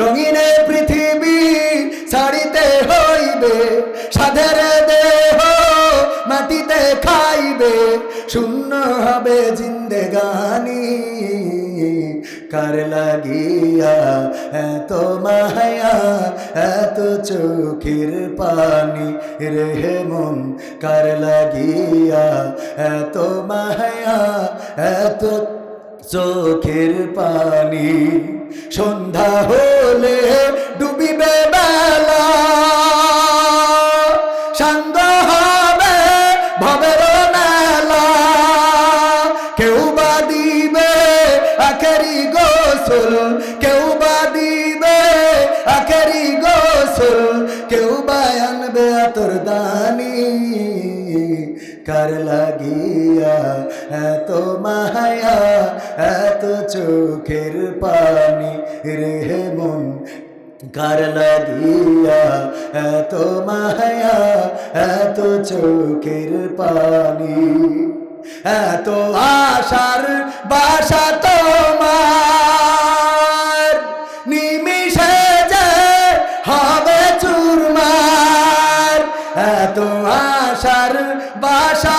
রঙিনে পৃথিবী ছাড়িতে হইবে, সাধের দেহ মাটিতে খাইবে, শূন্য হবে জিন্দেগানি। কার লাগিয়া এত মায়া, এত চোখের পানি রে মন, কার লাগিয়া এত মায়া, এত চোখের পানি। সন্ধ্যা হলে কেউ বা আনবে তোর দানি কার লাগিয়া এত মায়া এত চোখের পানি রে মন কার লাগিয়া এত মায়া এত চোখের পানি এত আশার বাসা তোমার বাসা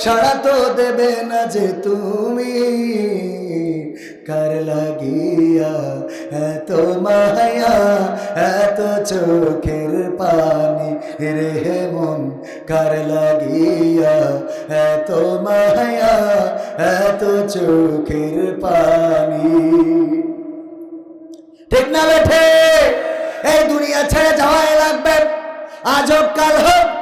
সারা তো দেবে না যে তুমি। কার লাগিয়া এত মায়া, এত চোখের পানি। রে মন, কার লাগিয়া এত মায়া, এত চোখের পানি। ঠিক না বেঠে? এই দুনিয়া ছেড়ে যাওয়াই লাগবে। আজ হোক কাল হোক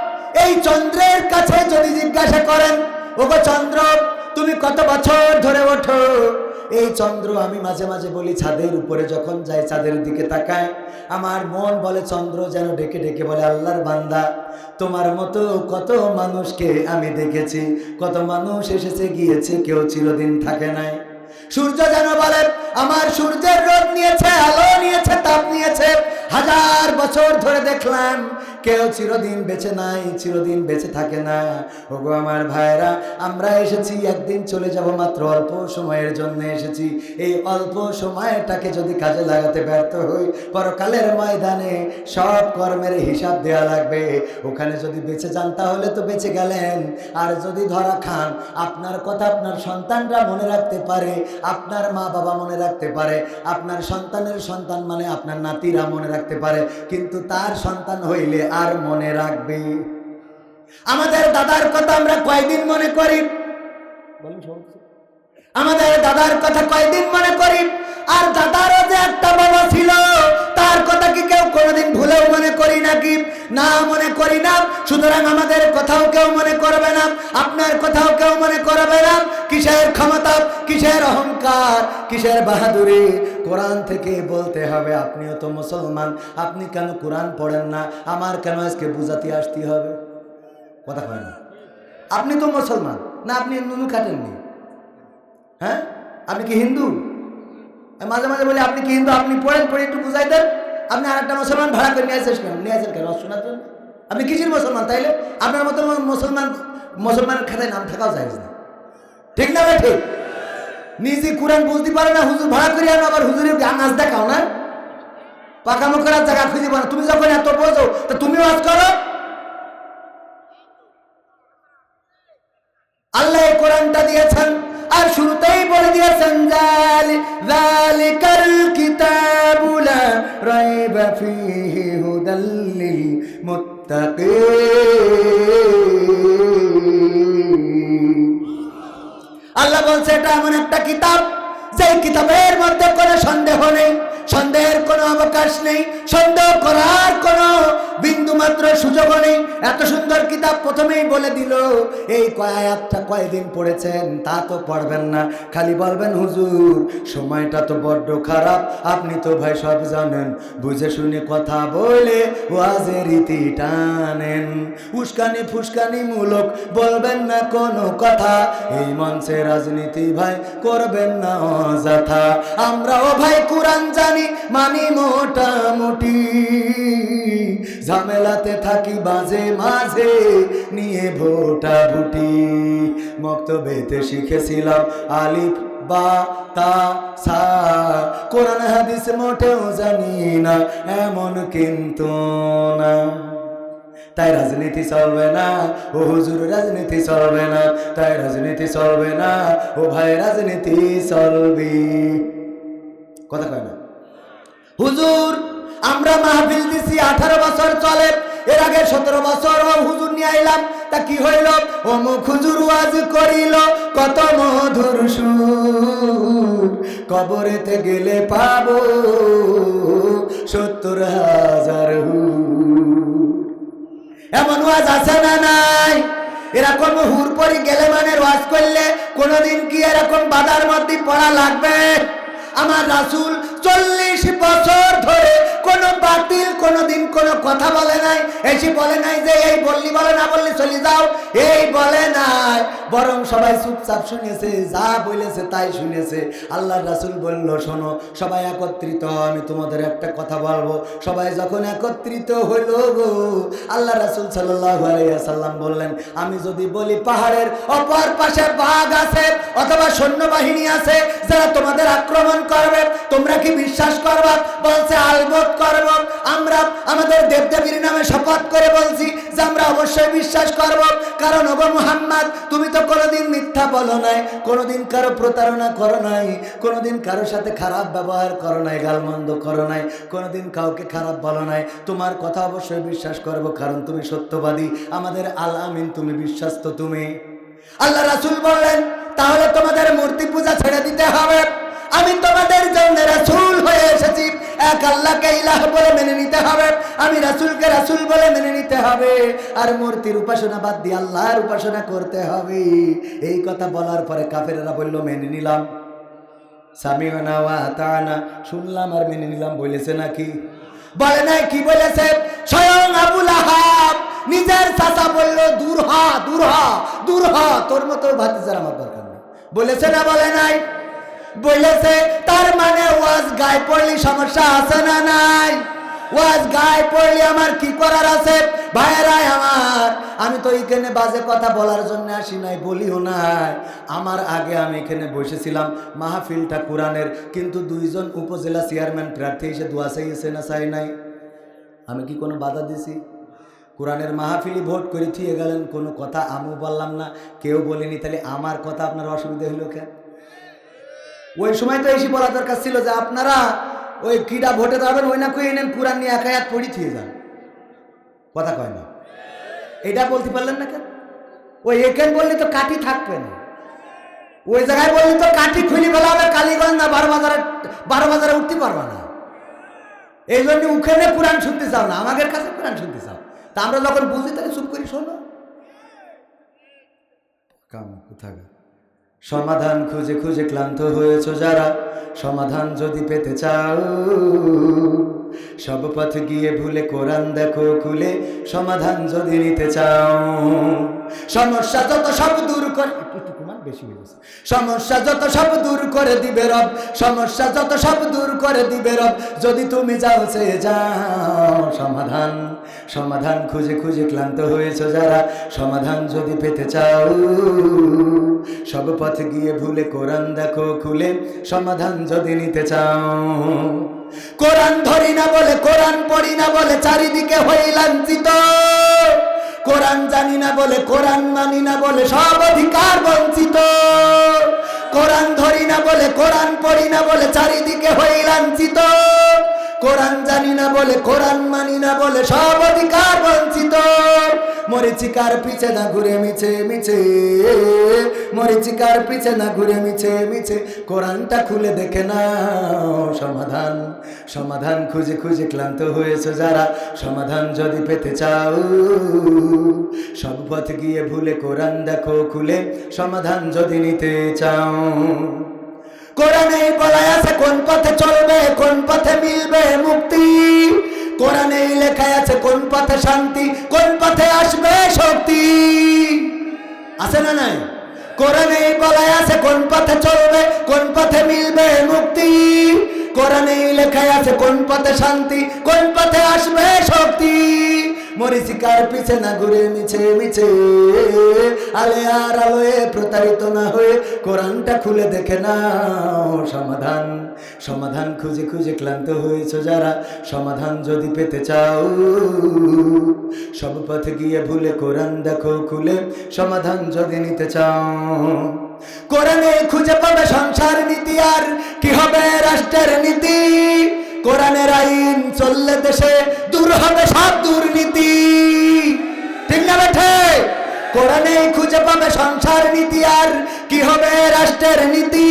এই চন্দ্রের কাছে যদি জিজ্ঞাসা করেন, ওগো চন্দ্র, তুমি কত বছর ধরে ওঠো? এই চন্দ্র আমি মাঝে মাঝে বলি, ছাদের উপরে যখন যাই চাঁদের দিকে তাকায় আমার মন বলে চন্দ্র যেন ডেকে ডেকে বলে, আল্লাহর বান্দা, তোমার মতো কত মানুষকে আমি দেখেছি। কত মানুষ এসেছে, গিয়েছে, কেউ চিরদিন থাকে নাই। সূর্য যেন বলে, আমার সূর্যের রোদ নিয়েছে, আলো নিয়েছে, তাপ নিয়েছে। হাজার বছর ধরে দেখলাম কেউ চিরদিন বেঁচে নাই, চিরদিন বেঁচে থাকে না। ওগো আমার ভাইরা আমরা এসেছি, একদিন চলে যাব মাত্র অল্প সময়ের জন্য এসেছি। এই অল্প সময়টাকে যদি কাজে লাগাতে ব্যর্থ হই, পরকালের ময়দানে সব কর্মের হিসাব দেয়া লাগবে। ওখানে যদি বেঁচে যান, তাহলে তো বেঁচে গেলেন। আর যদি ধরা খান, আপনার কথা আপনার সন্তানরা মনে রাখতে পারে, আপনার মা বাবা মনে রাখতে পারে, আপনার সন্তানের সন্তান মানে আপনার নাতিরা মনে রাখতে পারে। কিন্তু তার সন্তান হইলে আর মনে রাখবে। আমাদের দাদার কথা আমরা কয়দিন মনে করি? আমাদের দাদার কথা কয়দিন মনে করি? আর দাদারও যে একটা বাবা ছিল তার কথা কি কেউ কোনোদিন ভুলেও মনে করি নাকি? না মনে করি না। সুতরাং আমাদের কথাও কেউ মনে করবে না, আপনার কথাও কেউ মনে করবে না, কিসের ক্ষমতা, কিসের অহংকার, কিসের বাহাদুরি? কোরআন থেকে বলতে হবে, আপনিও তো মুসলমান, আপনি কেন কোরআন পড়েন না? আমার কেন আজকে বুঝাতে আসতে হবে? কথা কয় না। আপনি তো মুসলমান, না আপনি নুনু কাটেননি হ্যাঁ? আপনি কি হিন্দু? মাঝে মাঝে বলি, আপনি কি হিন্দু? আপনি পড়েন, পড়ে একটু বুঝাই দেন। আপনি আর একটা মুসলমান ভাড়া করে নিয়ে আসেন নিয়ে আসেন কেন? শোনার জন্য আপনি কিসের মুসলমান তাইলে? আপনার মতো মুসলমান, মুসলমানের খাতায় নাম থাকাও যায় না। ঠিক না ভাই ঠিক? নিজে কোরআন বুঝতে পারে না, হুজুর ভাড়া করি আনো, আবার হুজুরের নাচ দেখাও না? পাকামো করার জায়গা খুঁজে না। তুমি যখন এত বোঝো, তা তুমিও আজ করো। আল্লাহ কোরআনটা দিয়েছেন, আর শুরুতেই বলে দিয়েছেন, জালি যালিকাল কিতাবু লা রাইবা ফীহি হুদাল আল্লাহ বলছে, এটা এমন একটা কিতাব, যেই কিতাবের মধ্যে কোনো সন্দেহ নেই, সন্দেহের কোনো অবকাশ নেই, সন্দেহ করার কোনো বিন্দু মাত্র সুযোগ নেই এত সুন্দর কিতাব প্রথমেই বলে দিল, এই কয়াতটা কয়দিন পড়েছেন তা তো পড়বেন না। খালি বলবেন, হুজুর, সময়টা তো বড্ড খারাপ, আপনি তো ভাই সব জানেন। বুঝে শুনে কথা বলে ওয়াজের রীতি টানেন। উস্কানি ফুসকানি মূলক বলবেন না কোনো কথা, এই মঞ্চে রাজনীতি ভাই করবেন না অযথা। আমরাও ভাই কোরআন জানি, মানি মোটা ঝামেলাতে থাকি বাজে মাঝে, নিয়ে ভোটা ভুটি। মক্তবেতে শিখেছিলাম আলিফ, বা, তা, সা। কোরআন, হাদিস মোটেও জানি না, এমন কিন্তু না। তাই রাজনীতি চলবে না, ও হুজুর রাজনীতি চলবে না, তাই রাজনীতি চলবে না, ও ভাই রাজনীতি চলবে। কথা কয় না। হুজুর আমরা মাহফিল দিছি আঠারো বছর চলে। এর আগে সতেরো বছর ও হুজুর নিয়ে আইলাম। তা কি হইল? মুখ হুজুর ওয়াজ করিল, কত মধুর সুর। কবরেতে গেলে পাবো সত্তর হাজার এমন ওয়াজ আছে না নাই? এরকম হুর পরি গেলে মানে ওয়াজ করলে কোনোদিন কি এরকম বাধার মধ্যে পড়া লাগবে? আমার রাসুল চল্লিশ বছর ধরে কোনো কথা বলে নাই, এসে বলে নাই যে এই বললি বলে, না বললি চলে যাও। এই বলে নাই, বরং সবাই চুপচাপ শুনেছে, যা বলেছে তাই শুনেছে। আল্লাহ রাসুল বলল, শোনো, সবাই একত্রিত, আমি তোমাদের একটা কথা বলব। সবাই যখন একত্রিত হইল গো, আল্লাহ রাসুল সাল্লাম বললেন, আমি যদি বলি পাহাড়ের অপর পাশে বাঘ আছে অথবা সৈন্যবাহিনী আছে, যারা তোমাদের আক্রমণ করবে, তোমরা কি বিশ্বাস করবা? বলছে আলবত করব। আমরা, আমাদের দেবদেবীর নামে শপথ করে বলছি যে আমরা অবশ্যই বিশ্বাস করব। কারণ ওগো মুহাম্মদ, তুমি তো কোনোদিন মিথ্যা বলো নাই, কোনোদিন কারও প্রতারণা করো নাই, কোনোদিন কারও সাথে খারাপ ব্যবহার করো নাই, গালমন্দ করো নাই, কোনোদিন কাউকে খারাপ বলো নাই। তোমার কথা অবশ্যই বিশ্বাস করব, কারণ তুমি সত্যবাদী। আমাদের আল আমিন, তুমি বিশ্বাস্ত তুমি। আল্লাহ রাসুল বললেন, তাহলে তোমাদের মূর্তি পূজা ছেড়ে দিতে হবে। আমি তোমাদের জন্য রাসূল হয়ে এসেছি। এক আল্লাহকে ইলাহ বলে মেনে নিতে হবে, আমি রাসূলকে রাসূল বলে মেনে নিতে হবে। আর মূর্তির উপাসনা বাদ দিয়ে আল্লাহর উপাসনা করতে হবে। এই কথা বলার পরে কাফেরেরা বলল, মেনে নিলাম। সামিওনা ওয়া আতানা শুনলাম আর মেনে নিলাম, বলেছে নাকি? বলে নাই, কি বলেছে? স্বয়ং আবুল আহাব নিজের চাচা বলল, দূর হ দূর হ দূর হ, তোর মতো ভাতিজার আমার দরকার বলেছে না, বলে নাই? বলেছে, তার মানে ওয়াজ গায়ে পড়লি সমস্যা আছে না নাই? ওয়াজ গায়ে পড়লি আমার কি করার আছে? ভাইয়েরাই আমার, আমি তো এখানে বাজে কথা বলার জন্য আসি নাই, বলিও নাই। আমার আগে আমি এখানে বসেছিলাম মাহফিলটা কোরআনের, কিন্তু দুইজন উপজেলা চেয়ারম্যান প্রার্থী এসে দোয়া চাইছে না চাই নাই। আমি কি কোনো বাধা দিছি? কোরআনের মাহফিলি ভোট করে থিয়ে গেলেন, কোনো কথা আমিও বললাম না, কেউ বলিনি, তাহলে আমার কথা আপনার অসুবিধা হইল কেন? ওই সময় তো এসে বলা দরকার ছিল যে আপনারা ওই কিডা ভোটে যাবেন ওই না কই নেন কোরআন নিয়ে একায়াত পড়ি থিয়ে যান। কথা কয় না। এটা বলতে পারলেন না কেন? ওই এখান বললে তো কাঠি থাকবে না। ওই জায়গায় বললে তো কাঠি খুলি ফেলা হবে, কালীগঞ্জ না বারো বাজারে বারো বাজারে উঠতে পারবা না। এই জন্য উখানে কোরআন শুনতে চাও না, আমাদের কাছে কোরআন শুনতে চাও। তা আমরা যখন বুঝি তাহলে চুপ করি শোনো। কাম কোথায়? সমাধান খুঁজে খুঁজে ক্লান্ত হয়েছ যারা, সমাধান যদি পেতে চাও। সব পথ গিয়ে ভুলে কোরআন দেখো খুলে, সমাধান যদি নিতে চাও। সমস্যা যত সব দূর করে বেশি হয়ে গেছে। সমস্যা যত সব দূর করে দিবে রব, সমস্যা যত সব দূর করে দিবে রব, যদি তুমি যাও সে যাও। সমাধান সমাধান খুঁজে খুঁজে ক্লান্ত হয়েছ যারা, সমাধান যদি পেতে চাও। সব পথে গিয়ে ভুলে কোরআন দেখো খুলে, সমাধান যদি নিতে চাও। কোরআন ধরি না বলে, কোরআন পড়ি না বলে, চারিদিকে হই লাঞ্ছিত। কোরআন জানি না বলে, কোরআন মানি না বলে, সব অধিকার বঞ্চিত। কোরআন ধরি না বলে, কোরআন পড়ি না বলে, চারিদিকে হয়ে লাঞ্ছিত। কোরআন জানি না বলে, কোরআন মানি না বলে, সব অধিকার বঞ্চিত। মরিচিকার পিছে না ঘুরে মিছে মিছে। মরিচিকার পিছে না ঘুরে মিছে মিছে। কোরআনটা খুলে দেখে না সমাধান। সমাধান খুঁজে খুঁজে ক্লান্ত হয়েছে যারা। সমাধান যদি পেতে চাও, সব পথ গিয়ে ভুলে কোরআন দেখো খুলে। সমাধান যদি নিতে চাও কোরআনেই বলা আছে কোন পথে চলবে, কোন পথে মিলবে মুক্তি। কোরআনেই লেখা আছে, কোন পথে শান্তি, কোন পথে আসবে শক্তি। আছে না নাই? কোরআনেই বলাই আছে, কোন পথে চলবে, কোন পথে মিলবে মুক্তি। কোরআনেই লেখা আছে, কোন পথে শান্তি, কোন পথে আসবে শক্তি। মরিচিকার পিছে না ঘুরে মিছে মিছে। আলে আর আলোয় প্রতারিত না হয়ে কোরআনটা খুলে দেখে নাও। সমাধান সমাধান খুঁজে খুঁজে ক্লান্ত হয়েছে যারা। সমাধান যদি পেতে চাও, সব পথে গিয়ে ভুলে কোরআন দেখো খুলে। সমাধান যদি নিতে চাও, কোরআনে খুঁজে পাবে সংসার নীতি আর কি হবে রাষ্ট্রের নীতি। কোরআনের আইন চললে দেশে দূর হবে সব দুর্নীতি। ঠিক না বেঠে? কোরআনে খুঁজে পাবে সংসার নীতি আর কি হবে রাষ্ট্রের নীতি।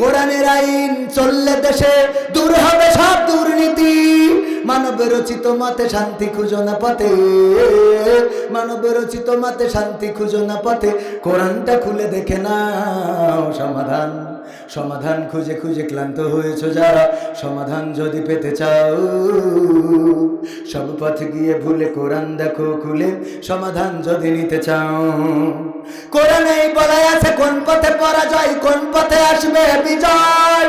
কোরআনের আইন চললে দেশে দূর হবে সব দুর্নীতি। মানব রচিত মতে শান্তি খুঁজো না পথে। মানব রচিত মতে শান্তি খুঁজো না পথে। কোরআনটা খুলে দেখে নাও সমাধান। সমাধান খুঁজে খুঁজে ক্লান্ত হয়েছ যারা। সমাধান যদি পেতে চাও, সব পথে গিয়ে ভুলে কোরআন দেখো খুলে। সমাধান যদি নিতে চাও, কোরআনেই বলা আছে কোন পথে পরাজয়, কোন পথে আসবে বিজয়।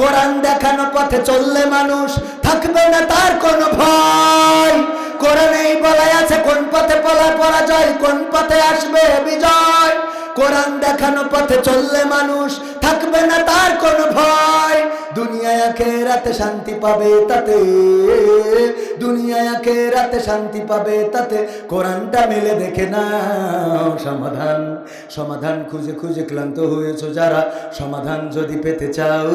কোরআন দেখানো পথে চললে মানুষ থাকবে না, তার কোনো ভয়। কোরআনেই বলা আছে, কোন পথে পলা পরাজয়, কোন পথে আসবে বিজয়। কোরআন দেখানো পথে চললে মানুষ থাকবে না তার কোনো ভয়। দুনিয়া দুনিয়ায় রাতে শান্তি পাবে তাতে। দুনিয়ায় রাতে শান্তি পাবে তাতে। কোরআনটা মেলে দেখে না সমাধান। সমাধান খুঁজে খুঁজে ক্লান্ত হয়েছ যারা। সমাধান যদি পেতে চাও,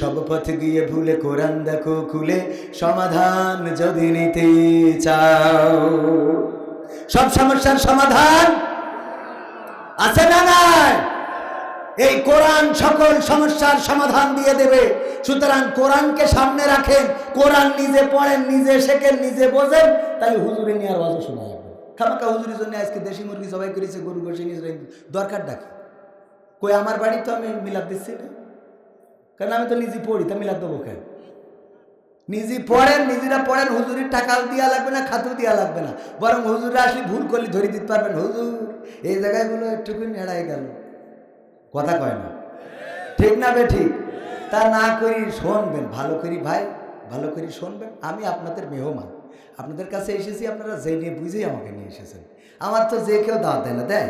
সব পথে গিয়ে ভুলে কোরআন দেখো খুলে। সমাধান যদি নিতে চাও, সব সমস্যার সমাধান আছে না নাই? এই কোরআন সকল সমস্যার সমাধান দিয়ে দেবে। সুতরাং কোরআনকে সামনে রাখেন, কোরআন নিজে পড়েন, নিজে শেখেন, নিজে বোঝেন তাই হুজুরে নিয়ে আর ওয়াজও শোনা যাবে খামাকা হুজুরের জন্য আজকে দেশি মুরগি সবাই করেছে, গরু বসে নিজে দরকার ডাকি। কই, আমার বাড়ি তো আমি মিলাদ দিচ্ছি না কারণ আমি তো নিজে পড়ি, তা মিলাদ দেবো কেন? নিজে পড়েন, নিজেরা পড়েন, হুজুরের টাকাও দেওয়া লাগবে না খাতেও দেওয়া লাগবে না। বরং হুজুরা আসলে ভুল করলে ধরে দিতে পারবেন। হুজুর, এই জায়গাগুলো একটুকুনি এড়াই গেল। কথা কয় না? ঠিক না বে ঠিক? তা না করি শুনবেন, ভালো করি ভাই, ভালো করি শুনবেন। আমি আপনাদের মেহমান। আপনাদের কাছে এসেছি, আপনারা যে নিয়ে বুঝেই আমাকে নিয়ে এসেছেন। আমার তো যে কেউ দাওয়াত দেয় না, দেয়।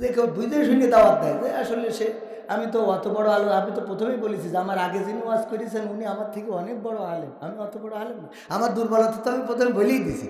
যে কেউ বুঝে শুনে দাওয়াত দেয়, যে আসলে সে আমি তো অত বড় আলো আমি তো প্রথমেই বলেছি যে আমার আগে যিনি ওয়াজ করেছেন, উনি আমার থেকে অনেক বড় আলেম আমি অত বড় আলেম না। আমার দুর্বলতা তো আমি প্রথমে বলেই দিছি